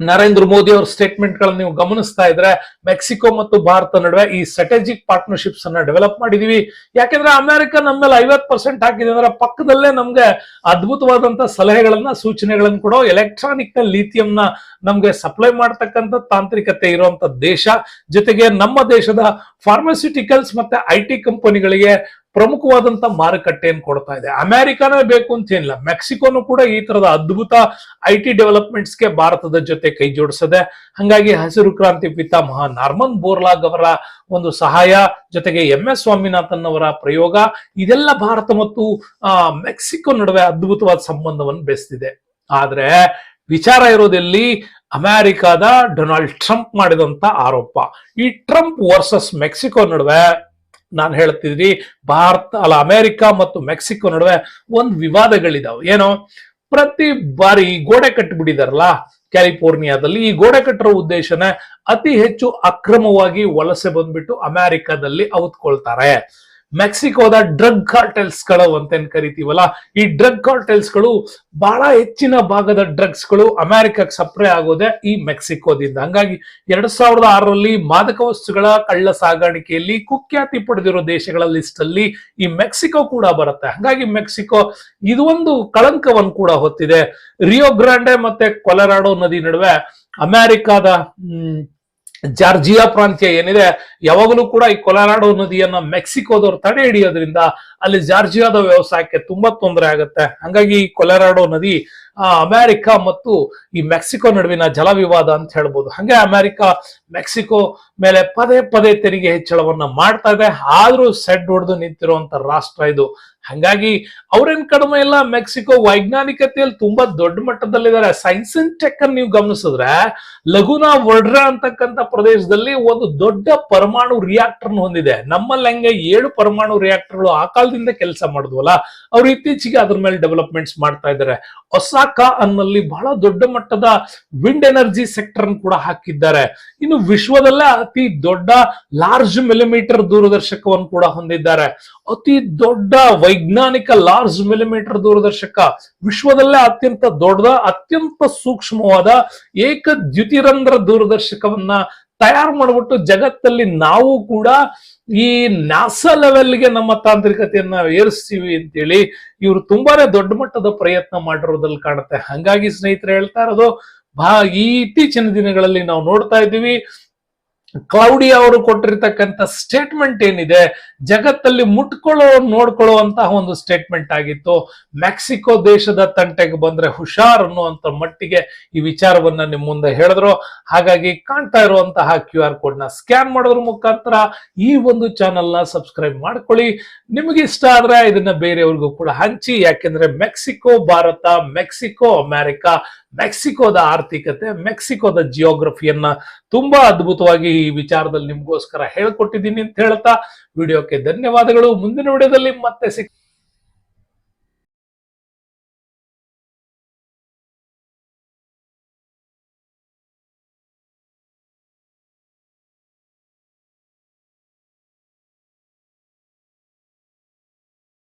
ನರೇಂದ್ರ ಮೋದಿ ಅವರ ಸ್ಟೇಟ್ಮೆಂಟ್ ಗಳನ್ನ ನೀವು ಗಮನಿಸ್ತಾ ಇದ್ರೆ ಮೆಕ್ಸಿಕೋ ಮತ್ತು ಭಾರತ ನಡುವೆ ಈ ಸ್ಟ್ರಾಟಜಿಕ್ ಪಾರ್ಟ್ನರ್ಶಿಪ್ಸ್ ಅನ್ನ ಡೆವಲಪ್ ಮಾಡಿದೀವಿ. ಯಾಕೆಂದ್ರೆ ಅಮೆರಿಕ ನಮ್ಮ ಮೇಲೆ ಐವತ್ ಪರ್ಸೆಂಟ್ ಹಾಕಿದೆ ಅಂದ್ರೆ ಪಕ್ಕದಲ್ಲೇ ನಮ್ಗೆ ಅದ್ಭುತವಾದಂತ ಸಲಹೆಗಳನ್ನ, ಸೂಚನೆಗಳನ್ನ ಕೊಡೋ ಎಲೆಕ್ಟ್ರಾನಿಕ್ ಲಿಥಿಯಂನ ನಮ್ಗೆ ಸಪ್ಲೈ ಮಾಡ್ತಕ್ಕಂಥ ತಾಂತ್ರಿಕತೆ ಇರುವಂತ ದೇಶ. ಜೊತೆಗೆ ನಮ್ಮ ದೇಶದ ಫಾರ್ಮಸ್ಯೂಟಿಕಲ್ಸ್ ಮತ್ತೆ ಐ ಟಿ ಕಂಪನಿಗಳಿಗೆ ಪ್ರಮುಖವಾದಂತ ಮಾರುಕಟ್ಟೆಯನ್ನು ಕೊಡ್ತಾ ಇದೆ. ಅಮೆರಿಕಾನೇ ಬೇಕು ಅಂತ ಏನಿಲ್ಲ. ಮೆಕ್ಸಿಕೋನು ಕೂಡ ಈ ತರದ ಅದ್ಭುತ ಐ ಟಿ ಡೆವಲಪ್ಮೆಂಟ್ಸ್ಗೆ ಭಾರತದ ಜೊತೆ ಕೈ ಜೋಡಿಸದೆ, ಹಂಗಾಗಿ ಹಸಿರು ಕ್ರಾಂತಿ ಪಿತಾಮಹ ನಾರ್ಮನ್ ಬೋರ್ಲಾಗ್ ಅವರ ಒಂದು ಸಹಾಯ, ಜೊತೆಗೆ ಎಂ ಎಸ್ ಸ್ವಾಮಿನಾಥನ್ ಅವರ ಪ್ರಯೋಗ, ಇದೆಲ್ಲ ಭಾರತ ಮತ್ತು ಮೆಕ್ಸಿಕೋ ನಡುವೆ ಅದ್ಭುತವಾದ ಸಂಬಂಧವನ್ನು ಬೆಸ್ತಿದೆ ಆದ್ರೆ ವಿಚಾರ ಇರೋದೆಲ್ಲಿ ಅಮೆರಿಕಾದ ಡೊನಾಲ್ಡ್ ಟ್ರಂಪ್ ಮಾಡಿದಂತ ಆರೋಪ. ಈ ಟ್ರಂಪ್ ವರ್ಸಸ್ ಮೆಕ್ಸಿಕೋ ನಡುವೆ ನಾನು ಹೇಳ್ತಿದ್ರಿ, ಭಾರತ, ಅಲ್ಲ ಅಮೆರಿಕ ಮತ್ತು ಮೆಕ್ಸಿಕೋ ನಡುವೆ ಒಂದು ವಿವಾದಗಳಿದಾವೆ. ಏನೋ? ಪ್ರತಿ ಬಾರಿ ಗೋಡೆ ಕಟ್ಟಿಬಿಟ್ಟಿದಾರಲ್ಲ ಕ್ಯಾಲಿಫೋರ್ನಿಯಾದಲ್ಲಿ, ಈ ಗೋಡೆ ಕಟ್ಟರೋ ಉದ್ದೇಶನೇ ಅತಿ ಹೆಚ್ಚು ಅಕ್ರಮವಾಗಿ ವಲಸೆ ಬಂದ್ಬಿಟ್ಟು ಅಮೆರಿಕದಲ್ಲಿ ಅವತ್ಕೊಳ್ತಾರೆ ಮೆಕ್ಸಿಕೋದ ಡ್ರಗ್ ಕಾರ್ಟೆಲ್ಸ್ಗಳು ಅಂತೇನ್ ಕರಿತೀವಲ್ಲ, ಈ ಡ್ರಗ್ ಕಾರ್ಟೆಲ್ಸ್ಗಳು ಬಹಳ ಹೆಚ್ಚಿನ ಭಾಗದ ಡ್ರಗ್ಸ್ಗಳು ಅಮೆರಿಕಕ್ಕೆ ಸಪ್ಲೈ ಆಗೋದೆ ಈ ಮೆಕ್ಸಿಕೋದಿಂದ. ಹಂಗಾಗಿ ಎರಡ್ ಸಾವಿರದ ಆರರಲ್ಲಿ ಮಾದಕ ವಸ್ತುಗಳ ಕಳ್ಳ ಸಾಗಾಣಿಕೆಯಲ್ಲಿ ಕುಖ್ಯಾತಿ ಪಡೆದಿರೋ ದೇಶಗಳ ಲಿಸ್ಟ್ ಅಲ್ಲಿ ಈ ಮೆಕ್ಸಿಕೋ ಕೂಡ ಬರುತ್ತೆ. ಹಂಗಾಗಿ ಮೆಕ್ಸಿಕೋ ಇದು ಒಂದು ಕಳಂಕವನ್ನು ಕೂಡ ಹೊತ್ತಿದೆ. ರಿಯೋ ಗ್ರಾಂಡೆ ಮತ್ತೆ ಕೊಲರಾಡೋ ನದಿ ನಡುವೆ ಅಮೆರಿಕಾದ ಜಾರ್ಜಿಯಾ ಪ್ರಾಂತ್ಯ ಏನಿದೆ, ಯಾವಾಗಲೂ ಕೂಡ ಈ ಕೊಲಾರಾಡೋ ನದಿಯನ್ನ ಮೆಕ್ಸಿಕೋದವ್ರು ತಡೆ ಹಿಡಿಯೋದ್ರಿಂದ ಅಲ್ಲಿ ಜಾರ್ಜಿಯಾದ ವ್ಯವಸಾಯಕ್ಕೆ ತುಂಬಾ ತೊಂದರೆ ಆಗುತ್ತೆ. ಹಂಗಾಗಿ ಈ ಕೊಲಾರಾಡೋ ನದಿ ಅಮೆರಿಕ ಮತ್ತು ಈ ಮೆಕ್ಸಿಕೋ ನಡುವಿನ ಜಲ ವಿವಾದ ಅಂತ ಹೇಳ್ಬೋದು. ಹಂಗೆ ಅಮೆರಿಕ, ಮೆಕ್ಸಿಕೋ ಮೇಲೆ ಪದೇ ಪದೇ ತೆರಿಗೆ ಹೆಚ್ಚಳವನ್ನ ಮಾಡ್ತಾ ಇದೆ. ಆದ್ರೂ ಸೆಡ್ ಹೊಡೆದು ನಿಂತಿರುವಂತ ರಾಷ್ಟ್ರ ಇದು. ಹಂಗಾಗಿ ಅವ್ರೇನ್ ಕಡಿಮೆ ಇಲ್ಲ. ಮೆಕ್ಸಿಕೋ ವೈಜ್ಞಾನಿಕತೆಯಲ್ಲಿ ತುಂಬಾ ದೊಡ್ಡ ಮಟ್ಟದಲ್ಲಿದ್ದಾರೆ. ಸೈನ್ಸ್ ಅಂಡ್ ಟೆಕ್ ಅನ್ನು ನೀವು ಗಮನಿಸಿದ್ರೆ ಲಘುನಾ ವರ್ಡ್ರ ಅಂತಕ್ಕಂಥ ಪ್ರದೇಶದಲ್ಲಿ ಒಂದು ದೊಡ್ಡ ಪರಮಾಣು ರಿಯಾಕ್ಟರ್ ಹೊಂದಿದೆ. ನಮ್ಮಲ್ಲಿ ಹಂಗೆ ಏಳು ಪರಮಾಣು ರಿಯಾಕ್ಟರ್ಗಳು ಆ ಕಾಲದಿಂದ ಕೆಲಸ ಮಾಡಿದ್ವಲ್ಲ, ಅವ್ರು ಇತ್ತೀಚೆಗೆ ಅದ್ರ ಮೇಲೆ ಡೆವಲಪ್ಮೆಂಟ್ಸ್ ಮಾಡ್ತಾ ಇದ್ದಾರೆ. ಒಸಾಕಾ ಅನ್ನಲ್ಲಿ ಬಹಳ ದೊಡ್ಡ ಮಟ್ಟದ ವಿಂಡ್ ಎನರ್ಜಿ ಸೆಕ್ಟರ್ ಕೂಡ ಹಾಕಿದ್ದಾರೆ. ಇನ್ನು ವಿಶ್ವದಲ್ಲೇ ಅತಿ ದೊಡ್ಡ ಲಾರ್ಜ್ ಮಿಲಿಮೀಟರ್ ದೂರದರ್ಶಕವನ್ನು ಕೂಡ ಹೊಂದಿದ್ದಾರೆ. ಅತಿ ದೊಡ್ಡ ವೈಜ್ಞಾನಿಕ ಲಾರ್ಜ್ ಮಿಲಿಮೀಟರ್ ದೂರದರ್ಶಕ ವಿಶ್ವದಲ್ಲೇ ಅತ್ಯಂತ ದೊಡ್ಡದ ಅತ್ಯಂತ ಸೂಕ್ಷ್ಮವಾದ ಏಕ ದ್ಯುತಿರಂಧ್ರ ದೂರದರ್ಶಕವನ್ನ ತಯಾರು ಮಾಡ್ಬಿಟ್ಟು ಜಗತ್ತಲ್ಲಿ ನಾವು ಕೂಡ ಈ ನಾಸಾ ಲೆವೆಲ್ಗೆ ನಮ್ಮ ತಾಂತ್ರಿಕತೆಯನ್ನ ಏರಿಸ್ತೀವಿ ಅಂತೇಳಿ ಇವರು ತುಂಬಾನೇ ದೊಡ್ಡ ಮಟ್ಟದ ಪ್ರಯತ್ನ ಮಾಡಿರೋದ್ರಲ್ಲಿ ಕಾಣುತ್ತೆ. ಹಂಗಾಗಿ ಸ್ನೇಹಿತರೆ ಹೇಳ್ತಾ ಇರೋದು ಬಾ ಇತ್ತೀಚಿನ ದಿನಗಳಲ್ಲಿ ನಾವು ನೋಡ್ತಾ ಇದ್ದೀವಿ. ಕ್ಲೌಡಿ ಅವರು ಕೊಟ್ಟಿರ್ತಕ್ಕಂಥ ಸ್ಟೇಟ್ಮೆಂಟ್ ಏನಿದೆ, ಜಗತ್ತಲ್ಲಿ ಮುಟ್ಕೊಳ್ಳೋ, ನೋಡ್ಕೊಳ್ಳುವಂತಹ ಒಂದು ಸ್ಟೇಟ್ಮೆಂಟ್ ಆಗಿತ್ತು. ಮೆಕ್ಸಿಕೋ ದೇಶದ ತಂಟೆಗೆ ಬಂದ್ರೆ ಹುಷಾರ್ ಅನ್ನುವಂತ ಮಟ್ಟಿಗೆ ಈ ವಿಚಾರವನ್ನ ನಿಮ್ಮ ಮುಂದೆ ಹೇಳಿದ್ರು. ಹಾಗಾಗಿ ಕಾಣ್ತಾ ಇರುವಂತಹ ಕ್ಯೂ ಆರ್ ಕೋಡ್ನ ಸ್ಕ್ಯಾನ್ ಮಾಡೋದ್ರ ಮುಖಾಂತರ ಈ ಒಂದು ಚಾನೆಲ್ನ ಸಬ್ಸ್ಕ್ರೈಬ್ ಮಾಡ್ಕೊಳ್ಳಿ. ನಿಮಗೆ ಇಷ್ಟ ಆದ್ರೆ ಇದನ್ನ ಬೇರೆಯವ್ರಿಗೂ ಕೂಡ ಹಂಚಿ. ಯಾಕೆಂದ್ರೆ ಮೆಕ್ಸಿಕೋ, ಭಾರತ, ಮೆಕ್ಸಿಕೋ, ಅಮೆರಿಕ ಮೆಕ್ಸಿಕೋದ ಆರ್ಥಿಕತೆ, ಮೆಕ್ಸಿಕೋದ ಜಿಯೋಗ್ರಫಿಯನ್ನ ತುಂಬಾ ಅದ್ಭುತವಾಗಿ ಈ ವಿಚಾರದಲ್ಲಿ ನಿಮ್ಗೋಸ್ಕರ ಹೇಳ್ಕೊಟ್ಟಿದ್ದೀನಿ ಅಂತ ಹೇಳ್ತಾ, ವಿಡಿಯೋಕ್ಕೆ ಧನ್ಯವಾದಗಳು. ಮುಂದಿನ ವಿಡಿಯೋದಲ್ಲಿ ಮತ್ತೆ ಸಿಕ್